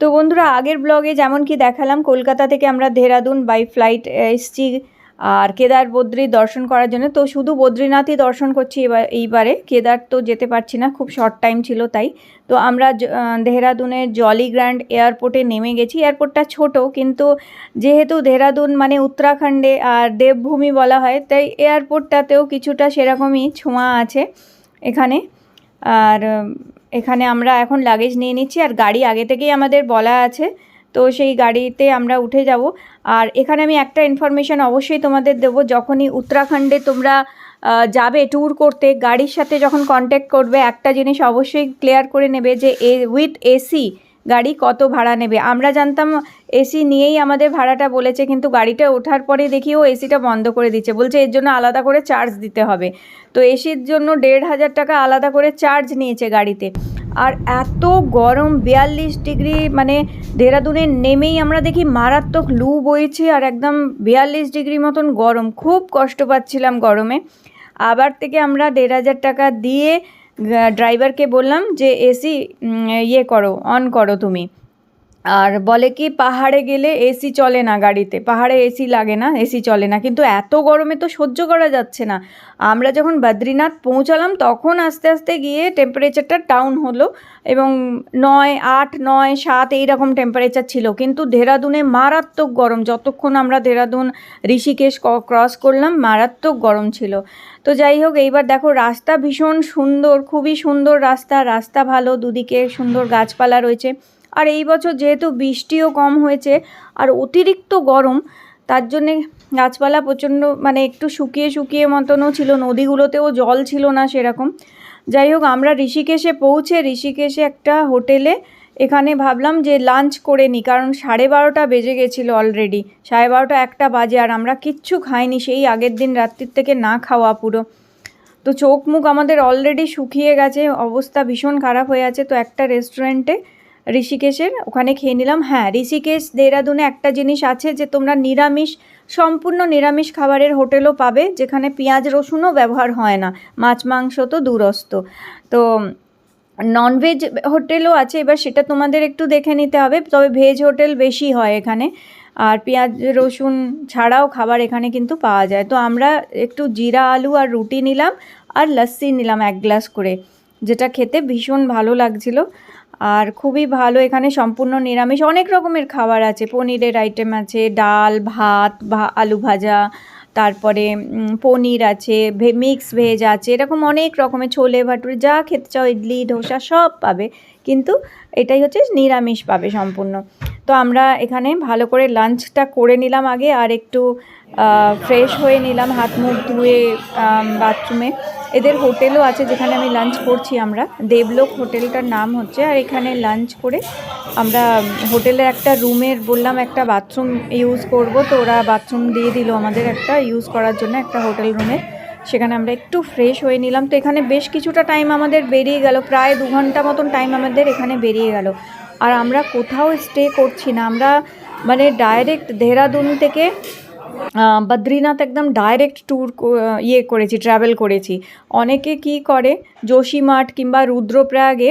তো বন্ধুরা, আগের ব্লগে যেমন কি দেখালাম, কলকাতা থেকে আমরা দেহরাদুন বাই ফ্লাইট এসছি, আর কেদার বদ্রী দর্শন করার জন্য। তো শুধু বদ্রীনাথই দর্শন করছি এবার, এইবারে। কেদার তো যেতে পারছি না, খুব শর্ট টাইম ছিল তাই। তো আমরা দেহরাদুনের জলি গ্র্যান্ড এয়ারপোর্টে নেমে গেছি। এয়ারপোর্টটা ছোট, কিন্তু যেহেতু দেহরাদুন মানে উত্তরাখণ্ডে আর দেবভূমি বলা হয়, তাই এয়ারপোর্টটাতেও কিছুটা সেরকমই ছোঁয়া আছে এখানে। আর এখানে আমরা এখন লাগেজ নিয়ে নিচ্ছি আর গাড়ি আগে থেকেই আমাদের বলা আছে। তো সেই গাড়িতে আমরা উঠে যাব। আর এখানে আমি একটা ইনফরমেশান অবশ্যই তোমাদের দেবো, যখনই উত্তরাখণ্ডে তোমরা যাবে ট্যুর করতে, গাড়ির সাথে যখন কন্ট্যাক্ট করবে, একটা জিনিস অবশ্যই ক্লিয়ার করে নেবে যে এ উইথ এসি গাড়ি কত ভাড়া নেবে? আমরা জানতাম এসি নিয়েই আমাদের ভাড়াটা বলেছে, কিন্তু গাড়িটা ওঠার পরে দেখি ও এসিটা বন্ধ করে দিচ্ছে। বলছে এর জন্য আলাদা করে চার্জ দিতে হবে। তো এসির জন্য দেড় হাজার টাকা আলাদা করে চার্জ নিয়েছে গাড়িতে। আর এত গরম, বিয়াল্লিশ ডিগ্রি মানে দেহরাদুনে নেমেই আমরা দেখি মারাত্মক লু বইছে আর একদম বিয়াল্লিশ ডিগ্রি মতন গরম। খুব কষ্ট পাচ্ছিলাম গরমে। আবার থেকে আমরা দেড় হাজার টাকা দিয়ে ড্রাইভারকে বললাম যে এসি ইয়ে করো অন করো তুমি। আর বলে কি, পাহাড়ে গেলে এসি চলে না গাড়িতে। পাহাড়ে এসি লাগে না, এসি চলে না। কিন্তু এত গরমে তো সহ্য করা যাচ্ছে না। আমরা যখন বদ্রীনাথ পৌঁছালাম, তখন আস্তে আস্তে গিয়ে টেম্পারেচারটা ডাউন হলো এবং নয়, আট, নয়, সাত এইরকম টেম্পারেচার ছিল। কিন্তু দেহরাদুনে মারাত্মক গরম। যতক্ষণ আমরা দেহরাদুন ঋষিকেশ ক্রস করলাম, মারাত্মক গরম ছিল। তো যাই হোক, এইবার দেখো, রাস্তা ভীষণ সুন্দর, খুবই সুন্দর রাস্তা। রাস্তা ভালো, দুদিকে সুন্দর গাছপালা রয়েছে। আর এই বছর যেহেতু বৃষ্টিও কম হয়েছে আর অতিরিক্ত গরম, তার জন্যে গাছপালা প্রচণ্ড মানে একটু শুকিয়ে শুকিয়ে মতনও ছিল, নদীগুলোতেও জল ছিল না সেরকম। যাই হোক, আমরা ঋষিকেশে পৌঁছে ঋষিকেশে একটা হোটেলে এখানে ভাবলাম যে লাঞ্চ করে নিই, কারণ সাড়ে বারোটা বেজে গেছিল অলরেডি। সাড়ে বারোটা একটা বাজে আর আমরা কিচ্ছু খাইনি সেই আগের দিন রাত্রির থেকে না খাওয়া পুরো। তো চোখ মুখ আমাদের অলরেডি শুকিয়ে গেছে, অবস্থা ভীষণ খারাপ হয়ে আছে, তো একটা রেস্টুরেন্টে ঋষিকেশের, ওখানে খেয়ে নিলাম। হ্যাঁ ঋষিকেশ, দেহরাদুনে একটা জিনিস আছে যে তোমরা নিরামিষ, সম্পূর্ণ নিরামিষ খাবারের হোটেলও পাবে, যেখানে পেঁয়াজ রসুনও ব্যবহার হয় না। মাছ, মাংস তো দূরস্থ তো ননভেজ হোটেলও আছে, এবার সেটা তোমাদের একটু দেখে নিতে হবে, তবে ভেজ হোটেল বেশি হয় এখানে। আর পেঁয়াজ, রসুন ছাড়াও খাবার এখানে কিন্তু পাওয়া যায়। তো আমরা একটু জিরা, আলু আর রুটি নিলাম, আর লস্যি নিলাম এক গ্লাস করে, যেটা খেতে ভীষণ ভালো লাগছিল। আর খুবই ভালো, এখানে সম্পূর্ণ নিরামিষ, অনেক রকমের খাবার আছে। পনিরের আইটেম আছে, ডাল, ভাত, ভা, আলু ভাজা, তারপরে পনির আছে মিক্স ভেজ আছে, এরকম অনেক রকমের ছোলে ভাটুরে, যা খেতে চাও, ইডলি, ধোসা, সব পাবে। কিন্তু এটাই হচ্ছে নিরামিষ পাবে সম্পূর্ণ। তো আমরা এখানে ভালো করে লাঞ্চটা করে নিলাম আগে, আর একটু ফ্রেশ হয়ে নিলাম, হাত মুখ ধুয়ে বাথরুমে এদের হোটেলও আছে যেখানে আমি লাঞ্চ করছি আমরা। দেবলোক হোটেলটার নাম হচ্ছে, আর এখানে লাঞ্চ করে আমরা হোটেলের একটা রুমের বললাম একটা বাথরুম ইউজ করব। তো ওরা বাথরুম দিয়ে দিল আমাদের একটা ইউজ করার জন্য একটা হোটেল রুমে সেখানে আমরা একটু ফ্রেশ হয়ে নিলাম। তো এখানে বেশ কিছুটা টাইম আমাদের বেরিয়ে গেল, প্রায় দু ঘণ্টা মতন টাইম আমাদের এখানে বেরিয়ে গেল। আর আমরা কোথাও স্টে করছি না। আমরা মানে ডাইরেক্ট দেহরাদুন থেকে বদ্রীনাথ একদম ডাইরেক্ট ট্যুর ইয়ে করেছি ট্রাভেল করেছি। অনেকে কি করে, যোশীমাঠ কিংবা রুদ্রপ্রয়াগে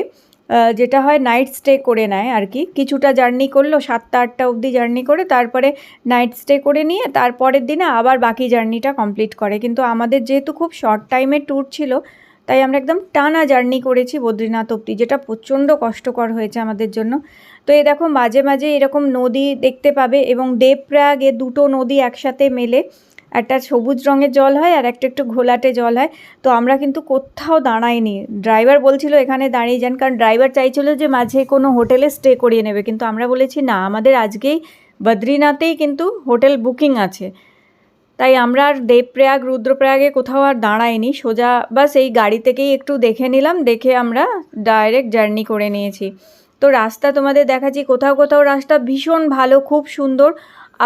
যেটা হয় নাইট স্টে করে নেয় আর কি। কিছুটা জার্নি করল, সাতটা, আটটা অবধি জার্নি করে, তারপরে নাইট স্টে করে নিয়ে, তারপরের দিনে আবার বাকি জার্নিটা কমপ্লিট করে। কিন্তু আমাদের যেহেতু খুব শর্ট টাইমের ট্যুর ছিল তাই আমরা একদম টানা জার্নি করেছি বদ্রীনাথ অবধি, যেটা প্রচণ্ড কষ্টকর হয়েছে আমাদের জন্য। তো এ দেখো, মাঝে মাঝে এরকম নদী দেখতে পাবে এবং দেবপ্রয়াগে দুটো নদী একসাথে মেলে। একটা সবুজ রঙের জল হয় আর একটা একটু ঘোলাটে জল হয়। তো আমরা কিন্তু কোথাও দাঁড়াইনি। ড্রাইভার বলছিল এখানে দাঁড়িয়ে যান, কারণ ড্রাইভার চাইছিল যে মাঝে কোনো হোটেলে স্টে করিয়ে নেবে। কিন্তু আমরা বলেছি, না, আমাদের আজকেই বদ্রীনাথেই কিন্তু হোটেল বুকিং আছে। তাই আমরা আর দেবপ্রয়াগ, রুদ্রপ্রয়াগে কোথাও আর দাঁড়াইনি, সোজা বাস এই গাড়ি থেকেই একটু দেখে নিলাম, দেখে আমরা ডাইরেক্ট জার্নি করে নিয়েছি। তো রাস্তা তোমাদের দেখাচ্ছি, কোথাও কোথাও রাস্তা ভীষণ ভালো, খুব সুন্দর,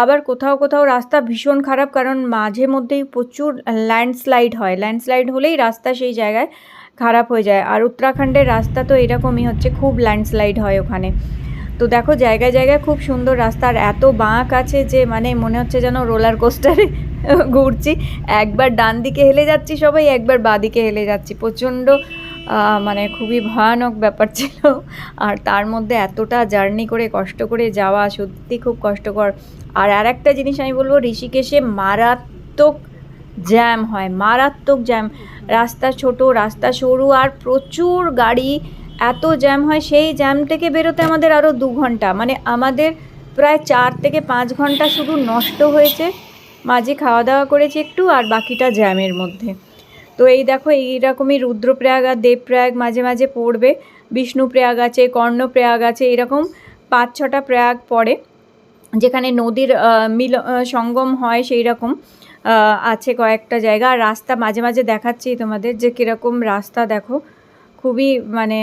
আবার কোথাও কোথাও রাস্তা ভীষণ খারাপ, কারণ মাঝে মধ্যেই প্রচুর ল্যান্ডস্লাইড হয়। ল্যান্ডস্লাইড হলেই রাস্তা সেই জায়গায় খারাপ হয়ে যায়। আর উত্তরাখণ্ডের রাস্তা তো এরকমই হচ্ছে, খুব ল্যান্ডস্লাইড হয় ওখানে। তো দেখো, জায়গায় জায়গায় খুব সুন্দর রাস্তা। আর এত বাঁক আছে যে মানে মনে হচ্ছে যেন রোলার কোস্টারে ঘুরছি। একবার ডান দিকে হেলে যাচ্ছি সবাই, একবার বাঁ দিকে হেলে যাচ্ছি। প্রচণ্ড মানে খুবই ভয়ানক ব্যাপার ছিল। আর তার মধ্যে এতটা জার্নি করে, কষ্ট করে যাওয়া সত্যি খুব কষ্টকর। আর আর একটা জিনিস আমি বলব, ঋষিকেশে মারাত্মক জ্যাম হয়, মারাত্মক জ্যাম। রাস্তা ছোট, রাস্তা সরু, আর প্রচুর গাড়ি এত জ্যাম হয়, সেই জ্যাম থেকে বেরোতে আমাদের আরও দু ঘণ্টা। মানে আমাদের প্রায় চার থেকে পাঁচ ঘণ্টা শুধু নষ্ট হয়েছে। মাঝে খাওয়া দাওয়া করেছি একটু আর বাকিটা জ্যামের মধ্যে। তো এই দেখো, এইরকমই রুদ্রপ্রয়াগ আর দেবপ্রয়াগ মাঝে মাঝে পড়বে। বিষ্ণুপ্রয়াগ আছে, কর্ণপ্রয়াগ আছে, এরকম পাঁচ ছটা প্রয়াগ পড়ে। যেখানে নদীর মিল সঙ্গম হয় সেই রকম আছে কয়েকটা জায়গা। আর রাস্তা মাঝে মাঝে দেখাচ্ছি তোমাদের যে কীরকম রাস্তা দেখো। খুবই মানে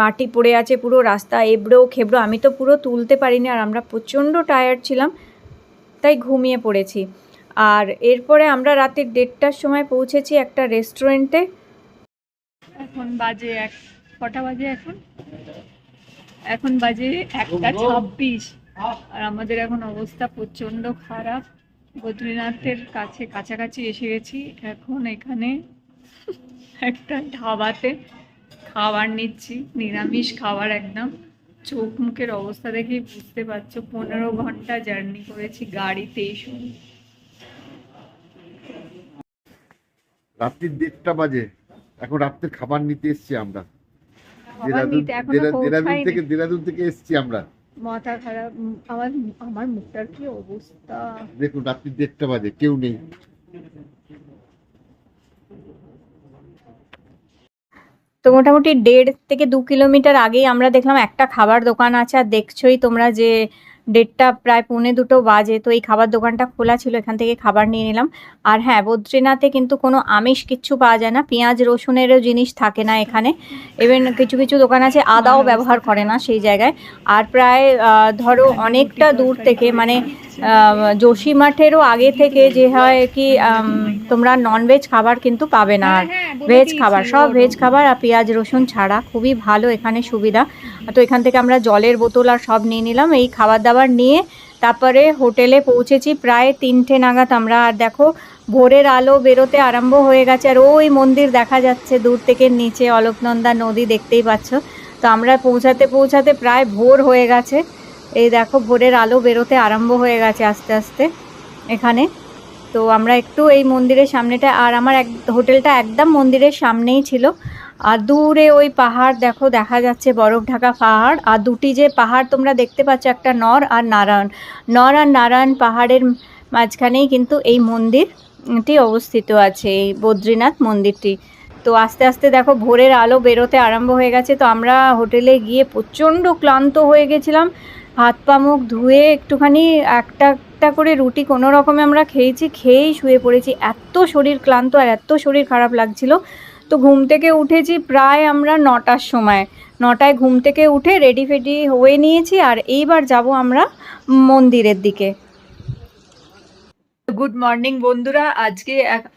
মাটি পড়ে আছে পুরো রাস্তা, এবড়ো খেবড়ো। আমি তো পুরো তুলতে পারিনি আর আমরা প্রচণ্ড টায়ার্ড ছিলাম, তাই ঘুমিয়ে পড়েছি। আর এরপরে আমরা রাতের দেড়টার সময় পৌঁছেছি একটা রেস্টুরেন্টে এখন বাজে এক, কটা বাজে এখন? এখন বাজে একটা ছাব্বিশ। আর আমাদের এখন অবস্থা প্রচণ্ড খারাপ। বদ্রীনাথের কাছে, কাছাকাছি এসে গেছি। এখন এখানে একটা ঢাবাতে খাবার নিচ্ছি নিরামিষ খাবার একদম। চোখ মুখের অবস্থা দেখেই বুঝতে পারছ পনেরো ঘণ্টা জার্নি করেছি গাড়িতেই শুধু রাত্রির দেড়টা বাজে এখন রাত্রের খাবার নিতে এসছি আমরা। দেরাদুন। থেকে দেরাদুন থেকে এসছি আমরা। মাথা খারাপ আমার আমার মুখটার কি অবস্থা? দেখুন রাত্রির দেড়টা বাজে কেউ নেই। তো মোটামুটি দেড় থেকে দু কিলোমিটার আগেই আমরা দেখলাম একটা খাবার দোকান আছে, আর দেখছোই তোমরা যে দেড়টা প্রায় পৌনে দুটো বাজে। তো এই খাবার দোকানটা খোলা ছিল এখান থেকে খাবার নিয়ে নিলাম। আর হ্যাঁ বদ্রীনাথে কিন্তু কোনো আমিষ কিচ্ছু পাওয়া যায় না। পেঁয়াজ রসুনেরও জিনিস থাকে না এখানে। ইভেন কিছু কিছু দোকান আছে আদাও ব্যবহার করে না সেই জায়গায়। আর প্রায় ধরো অনেকটা দূর থেকে। মানে যোশী মাঠেরও আগে থেকে যে হয় কি তোমরা ননভেজ খাবার কিন্তু পাবে না। আর ভেজ খাবার সব ভেজ খাবার আর পেঁয়াজ রসুন ছাড়া। খুবই ভালো এখানে সুবিধা। তো এখান থেকে আমরা জলের বোতল আর সব নিয়ে নিলাম। এই খাবার দাবার নিয়ে তারপরে হোটেলে পৌঁছেছি। প্রায় তিনটে নাগাদ আমরা, আর দেখো, ভোরের আলো বেরোতে আরম্ভ হয়ে গেছে। আর ওই মন্দির দেখা যাচ্ছে দূর থেকে নিচে অলোকনন্দা নদী দেখতেই পাচ্ছ। তো আমরা পৌঁছাতে পৌঁছাতে প্রায় ভোর হয়ে গেছে। এই দেখো, ভোরের আলো বেরোতে আরম্ভ হয়ে গেছে আস্তে আস্তে এখানে। তো আমরা একটু এই মন্দিরের সামনেটা, আর আমার এক, হোটেলটা একদম মন্দিরের সামনেই ছিল। আর দূরে ওই পাহাড়, দেখো, দেখা যাচ্ছে বরফ ঢাকা পাহাড়। আর দুটি যে পাহাড় তোমরা দেখতে পাচ্ছ, একটা নর আর নারায়ণ। নর আর নারায়ণ পাহাড়ের মাঝখানেই কিন্তু এই মন্দিরটি অবস্থিত আছে, এই বদ্রীনাথ মন্দিরটি। তো আস্তে আস্তে দেখো, ভোরের আলো বেরোতে আরম্ভ হয়ে গেছে। তো আমরা হোটেলে গিয়ে প্রচণ্ড ক্লান্ত হয়ে গেছিলাম। হাত পা মুখ ধুয়ে একটুখানি একটা একটা করে রুটি কোনো রকমে আমরা খেয়েছি, খেয়েই শুয়ে পড়েছি। এত শরীর ক্লান্ত আর এত শরীর খারাপ লাগছিল। তো ঘুম থেকে উঠেছি প্রায় আমরা নটার সময়। নটায় ঘুম থেকে উঠে রেডি ফেডি হয়ে নিয়েছি আর এইবার যাব আমরা মন্দিরের দিকে। গুড মর্নিং বন্ধুরা, আজকে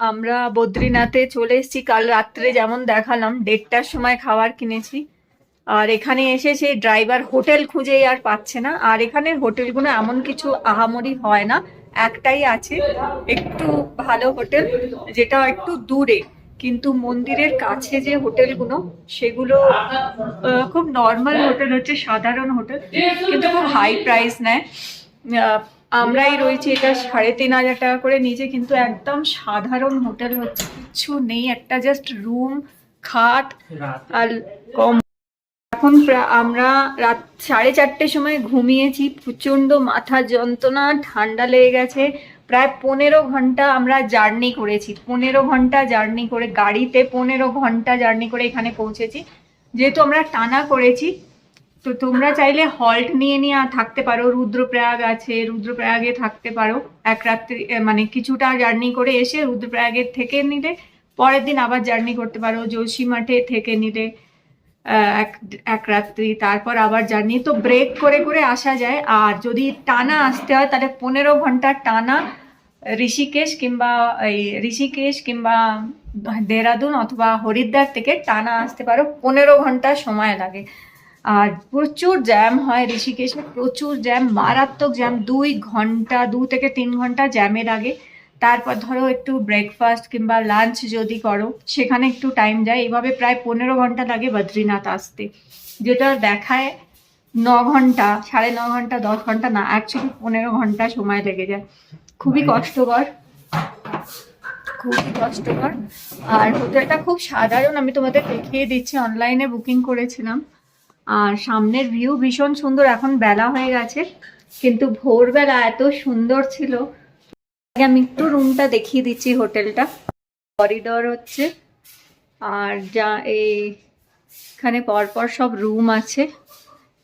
আমরা বদ্রীনাথে চলে এসেছি। কাল রাত্রে যেমন দেখালাম, দেড়টার সময় খাবার কিনেছি। আর এখানে এসে সেই ড্রাইভার হোটেল খুঁজেই আর পাচ্ছে না। আর এখানের হোটেলগুলো এমন কিছু আহামরি হয় না, একটাই আছে, একটু ভালো হোটেল, যেটা একটু দূরে। কিন্তু মন্দিরের কাছে যে হোটেলগুলো, সেগুলো খুব নর্মাল হোটেল হচ্ছে, সাধারণ হোটেল, কিন্তু খুব হাই প্রাইস নেয়। আমরাই রয়েছি এটা সাড়ে তিন হাজার টাকা করে নিজে কিন্তু একদম সাধারণ হোটেল হচ্ছে কিছু নেই, একটা জাস্ট রুম খাট আর কম। এখন আমরা রাত সাড়ে চারটের সময় ঘুমিয়েছি, প্রচণ্ড মাথা যন্ত্রণা, ঠান্ডা লেগে গেছে। প্রায় পনেরো ঘণ্টা আমরা জার্নি করেছি। পনেরো ঘণ্টা জার্নি করে, গাড়িতে পনেরো ঘণ্টা জার্নি করে এখানে পৌঁছেছি। যেহেতু আমরা টানা করেছি, তো তোমরা চাইলে হল্ট নিয়ে নিয়ে থাকতে পারো। রুদ্রপ্রয়াগ আছে, রুদ্রপ্রয়াগে থাকতে পারো। এক রাত্রি মানে কিছুটা জার্নি করে এসে রুদ্রপ্রয়াগের থেকে নিলে, পরের দিন আবার জার্নি করতে পারো। যোশী মাঠে থেকে নিলে। এক এক রাত্রি, তারপর আবার জার্নি। তো ব্রেক করে করে আসা যায়। আর যদি টানা আসতে হয়, তাহলে পনেরো ঘণ্টা টানা ঋষিকেশ কিংবা এই ঋষিকেশ কিংবা দেরাদুন অথবা হরিদ্বার থেকে টানা আসতে পারো। পনেরো ঘণ্টা সময় লাগে। আর প্রচুর জ্যাম হয় ঋষিকেশে। প্রচুর জ্যাম মারাত্মক জ্যাম দুই ঘণ্টা, দু থেকে তিন ঘণ্টা জ্যামের আগে। তারপর ধরো একটু ব্রেকফাস্ট কিংবা লাঞ্চ যদি করো সেখানে একটু টাইম যায়। এইভাবে প্রায় পনেরো ঘণ্টা লাগে বদ্রীনাথ আসতে। যেটা দেখায় ন ঘণ্টা সাড়ে ন ঘণ্টা দশ ঘণ্টা না অ্যাকচুয়ালি পনেরো ঘণ্টা সময় লেগে যায়। খুবই কষ্টকর। খুবই কষ্টকর। আর হোটেলটা খুব সাধারণ আমি তোমাদের দেখিয়ে দিচ্ছি। অনলাইনে বুকিং করেছিলাম। আর সামনের ভিউ ভীষণ সুন্দর। এখন বেলা হয়ে গেছে। কিন্তু ভোরবেলা এত সুন্দর ছিল। আগে আমি একটু রুমটা দেখিয়ে দিচ্ছি হোটেলটা করিডোর হচ্ছে, আর যা এই এখানে পরপর সব রুম আছে।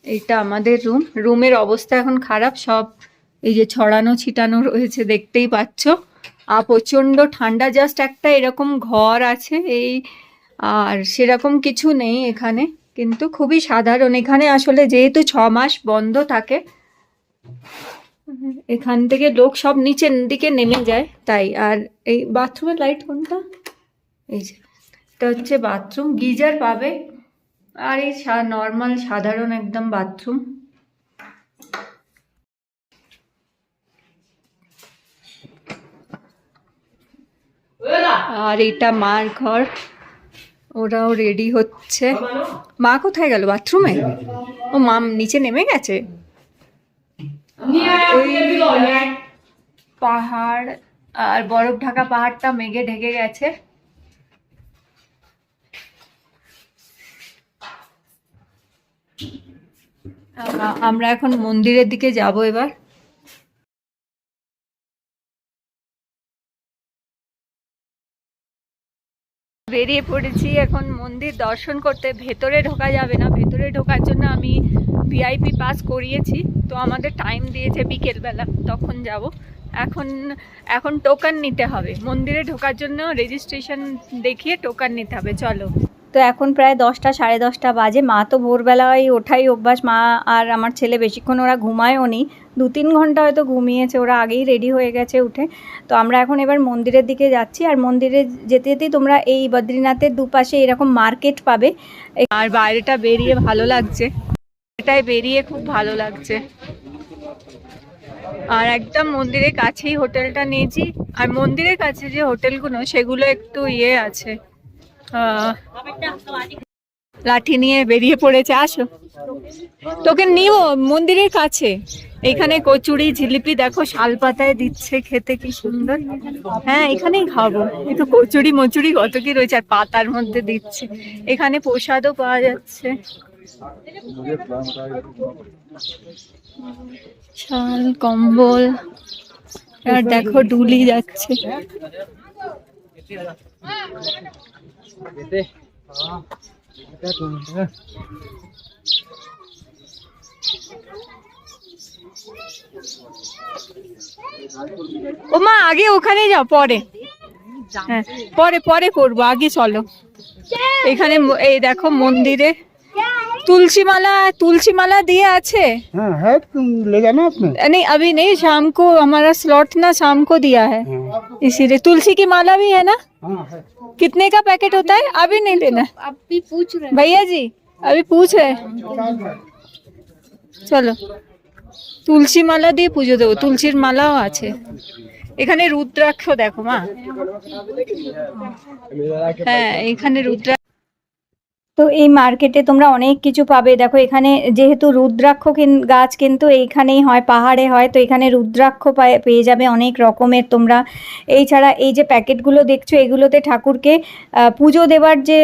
এটা আমাদের রুম রুমের অবস্থা এখন খারাপ, সব এই যে ছড়ানো, ছিটানো রয়েছে, দেখতেই পাচ্ছ। আর প্রচণ্ড ঠান্ডা জাস্ট একটা এরকম ঘর আছে এই, আর সেরকম কিছু নেই এখানে, কিন্তু খুবই সাধারণ। এখানে আসলে যেহেতু ছ মাস বন্ধ থাকে এখান থেকে লোক সব নিচের দিকে নেমে যায়, তাই। আর এই বাথরুমের লাইট কোনটা? এই যে, এটা হচ্ছে বাথরুম গিজার পাবে। আর এই নর্মাল সাধারণ একদম বাথরুম আর এটা মার ঘর। ওরাও রেডি হচ্ছে। মা কোথায় গেল বাথরুমে ও, মা নিচে নেমে গেছে? পাহাড় আর বরফ ঢাকা পাহাড়টা মেঘে ঢেকে গেছে। আমরা এখন মন্দিরের দিকে যাব এবার। বেরিয়ে পড়েছি। এখন মন্দির দর্শন করতে ভেতরে ঢোকা যাবে না। ভেতরে ঢোকার জন্য আমি ভিআইপি পাস করিয়েছি। তো আমাদের টাইম দিয়েছে বিকেলবেলা। তখন যাব। এখন এখন টোকান নিতে হবে। মন্দিরে ঢোকার জন্য রেজিস্ট্রেশন দেখিয়ে টোকান নিতে হবে। চলো। তো এখন প্রায় দশটা, সাড়ে দশটা বাজে। মা তো ভোরবেলায় ওঠাই অভ্যাস। মা আর আমার ছেলে বেশিক্ষণ ওরা ঘুমায়ও নি। দু তিন ঘণ্টা হয়তো ঘুমিয়েছে, ওরা আগেই রেডি হয়ে গেছে উঠে। তো আমরা এখন এবার মন্দিরের দিকে যাচ্ছি। আর মন্দিরে যেতে যেতেই তোমরা এই বদ্রীনাথের দুপাশে এরকম মার্কেট পাবে। আর বাইরেটা বেরিয়ে ভালো লাগছে। এটাই বেরিয়ে খুব ভালো লাগছে। আর একদম মন্দিরের কাছেই হোটেলটা নিয়েছি। আর মন্দিরের কাছে যে হোটেলগুলো, সেগুলো একটু ইয়ে আছে। লাঠি নিয়ে বেরিয়ে পড়েছে, আসো। তোকে নিব, মন্দিরের কাছে। এখানে কচুরি, জিলিপি, দেখো, শাল পাতায় দিচ্ছে খেতে, কি সুন্দর। হ্যাঁ এখানেই খাব। এই তো কচুরি মচুরি কত কি রয়েছে, আর পাতার মধ্যে দিচ্ছে। এখানে প্রসাদও পাওয়া যাচ্ছে। শাল, কম্বল, আর দেখো, ডুলি যাচ্ছে। ও মা আগে ওখানে যাও পরে। হ্যাঁ পরে পরে করব আগে চলো। এখানে এই দেখো মন্দিরে तुलसी माला तुलसी माला दिया আছে हाँ है तुम ले जाना आपने नहीं अभी नहीं शाम को हमारा स्लॉट ना शाम को दिया है इसीलिए तुलसी की माला भी है ना हाँ है कितने का पैकेट होता है अभी नहीं लेना अभी पूछ रहे भैया जी अभी पूछ रहे চলো তুলসী মালা দিয়ে পুজো দেবো তুলসীর মালাও আছে এখানে রুদ্রাক্ষ দেখো মা হ্যাঁ এখানে রুদ্রাক্ষ তো এই মার্কেটে তোমরা অনেক কিছু পাবে। দেখো, এখানে যেহেতু রুদ্রাক্ষ গাছ কিন্তু এইখানেই হয়, পাহাড়ে হয়, তো এখানে রুদ্রাক্ষ পেয়ে যাবে অনেক রকমের তোমরা। এই ছাড়া এই যে প্যাকেটগুলো দেখছ, এগুলোতে ঠাকুরকে পুজো দেবার যে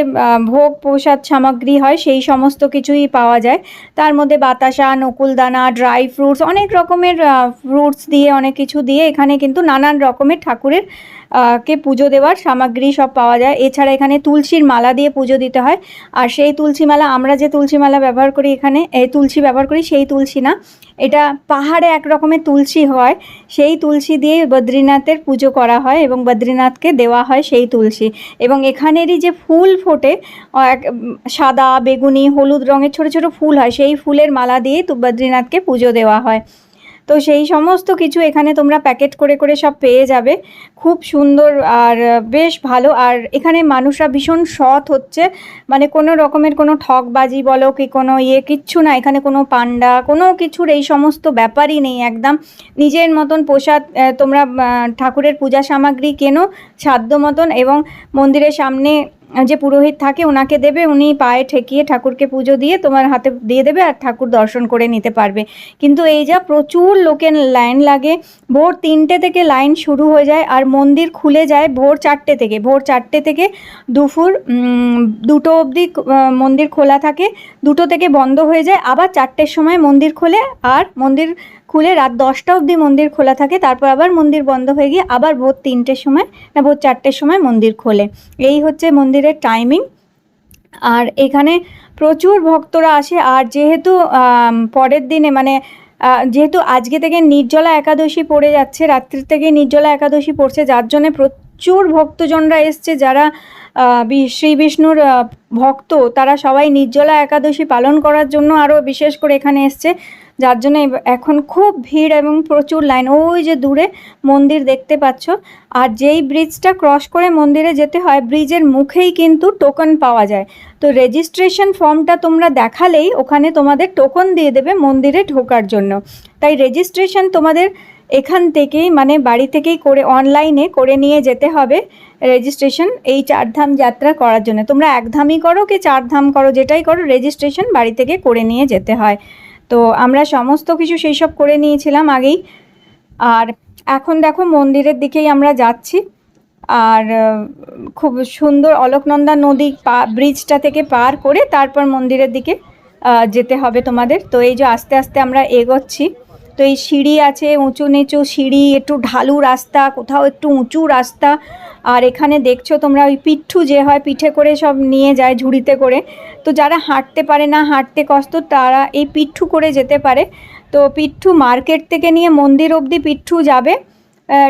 ভোগ প্রসাদ সামগ্রী হয়, সেই সমস্ত কিছুই পাওয়া যায়। তার মধ্যে বাতাসা, নকুলদানা ড্রাই ফ্রুটস অনেক রকমের ফ্রুটস দিয়ে, অনেক কিছু দিয়ে এখানে কিন্তু নানান রকমের ঠাকুরের কে পুজো দেওয়ার সামগ্রী সব পাওয়া যায়। এছাড়া এখানে তুলসীর মালা দিয়ে পুজো দিতে হয়। আর সেই তুলসী মালা, আমরা যে তুলসী মালা ব্যবহার করি এখানে, এই তুলসী ব্যবহার করি সেই তুলসী না। এটা পাহাড়ে এক রকমের তুলসী হয়। সেই তুলসী দিয়ে বদ্রীনাথের পুজো করা হয় এবং বদ্রীনাথকে দেওয়া হয় সেই তুলসী। এবং এখানেরই যে ফুল ফোটে এক সাদা, বেগুনি, হলুদ রঙের ছোট ছোট ফুল হয়। সেই ফুলের মালা দিয়ে বদ্রীনাথকে পুজো দেওয়া হয়। তো সেই সমস্ত কিছু এখানে তোমরা প্যাকেট করে করে সব পেয়ে যাবে। খুব সুন্দর আর বেশ ভালো। আর এখানে মানুষরা ভীষণ সৎ হচ্ছে। মানে কোনো রকমের কোনো ঠকবাজি বলো কি কোনো ইয়ে কিচ্ছু না। এখানে কোনো পান্ডা, কোনো কিছুর এই সমস্ত ব্যাপারই নেই একদম। নিজের মতন প্রসাদ তোমরা ঠাকুরের পূজা সামগ্রী কেনো, সাধ্য মতন এবং মন্দিরের সামনে যে পুরোহিত থাকে ওনাকে দেবে, উনি পায়ে ঠেকিয়ে ঠাকুরকে পুজো দিয়ে তোমার হাতে দিয়ে দেবে আর ঠাকুর দর্শন করে নিতে পারবে। কিন্তু এই যা প্রচুর লোকের লাইন লাগে, ভোর তিনটে থেকে লাইন শুরু হয়ে যায় আর মন্দির খুলে যায় ভোর চারটে থেকে। ভোর চারটে থেকে দুপুর দুটো অবধি মন্দির খোলা থাকে, দুটো থেকে বন্ধ হয়ে যায়, আবার চারটের সময় মন্দির খোলে আর মন্দির খুলে রাত দশটা অবধি মন্দির খোলা থাকে, তারপর আবার মন্দির বন্ধ হয়ে গিয়ে আবার ভোর তিনটের সময় না, ভোর চারটের সময় মন্দির খোলে। এই হচ্ছে মন্দিরের টাইমিং আর এখানে প্রচুর ভক্তরা আসে, আর যেহেতু পরের দিনে মানে যেহেতু আজকে থেকে নির্জলা একাদশী পড়ে যাচ্ছে, রাত্রি থেকে নির্জলা একাদশী পড়ছে, যার জন্যে প্রচুর ভক্তজনরা এসছে যারা শ্রী বিষ্ণুর ভক্ত, তারা সবাই নির্জলা একাদশী পালন করার জন্য আরও বিশেষ করে এখানে এসছে। যার জন্য এখন খুব ভিড় এবং প্রচুর লাইন। ওই যে দূরে মন্দির দেখতে পাচ্ছ। আর যেই ব্রিজটা ক্রস করে মন্দিরে যেতে হয় ব্রিজের মুখেই কিন্তু টোকন পাওয়া যায়। তো রেজিস্ট্রেশন ফর্মটা তোমরা দেখালেই ওখানে তোমাদের টোকন দিয়ে দেবে মন্দিরে ঢোকার জন্য। তাই রেজিস্ট্রেশন তোমাদের এখান থেকেই মানে বাড়ি থেকেই করে অনলাইনে করে নিয়ে যেতে হবে রেজিস্ট্রেশন এই চারধাম যাত্রা করার জন্য। তোমরা একধামই করো কি চারধাম করো, যেটাই করো রেজিস্ট্রেশন বাড়ি থেকে করে নিয়ে যেতে হয়। তো আমরা সমস্ত কিছু সেই সব করে নিয়েছিলাম আগেই। আর এখন দেখো মন্দিরের দিকেই আমরা যাচ্ছি। আর খুব সুন্দর অলোকনন্দা নদী পা ব্রিজটা থেকে পার করে তারপর মন্দিরের দিকে যেতে হবে তোমাদের। তো এই যে আস্তে আস্তে আমরা এগোচ্ছি তো এই সিঁড়ি আছে, উঁচু নিচু সিঁড়ি, একটু ঢালু রাস্তা, কোথাও একটু উঁচু রাস্তা। আর এখানে দেখছ তোমরা ওই পিঠু যে হয়, পিঠে করে সব নিয়ে যায় ঝুড়িতে করে। তো যারা হাঁটতে পারে না, হাঁটতে কষ্ট, তারা এই পিঠু করে যেতে পারে। তো পিঠু মার্কেট থেকে নিয়ে মন্দির অবধি পিঠু যাবে।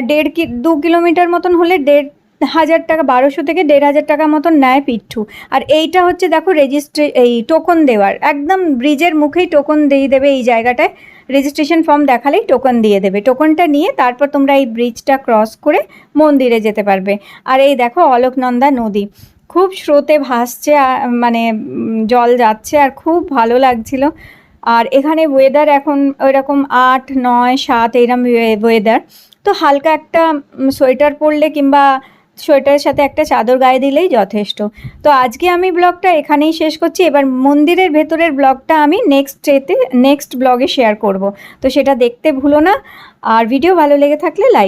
দেড় কি, দু কিলোমিটার মতন হলে দেড় হাজার টাকা, বারোশো থেকে দেড় হাজার টাকা মতন নেয় পিঠু। আর এইটা হচ্ছে দেখো রেজিস্ট্রে এই টোকন দেওয়ার। একদম ব্রিজের মুখেই টোকন দিয়ে দেবে এই জায়গাটায়। রেজিস্ট্রেশন ফর্ম দেখালেই টোকন দিয়ে দেবে। টোকনটা নিয়ে তারপর তোমরা এই ব্রিজটা ক্রস করে মন্দিরে যেতে পারবে। আর এই দেখো অলোকনন্দা নদী। খুব স্রোতে ভাসছে মানে জল যাচ্ছে আর খুব ভালো লাগছিল। আর এখানে ওয়েদার এখন ওইরকম আট, নয়, সাত এইরকম ওয়েদার তো হালকা একটা সোয়েটার পরলে কিংবা সোয়েটারের সাথে একটা চাদর গায়ে দিলেই যথেষ্ট। তো আজকে আমি ব্লগটা এখানেই শেষ করছি। এবার মন্দিরের ভেতরের ব্লগটা আমি নেক্সট ডেতে নেক্সট ব্লগে শেয়ার করব। তো সেটা দেখতে ভুলো না। আর ভিডিও ভালো লেগে থাকলে লাইক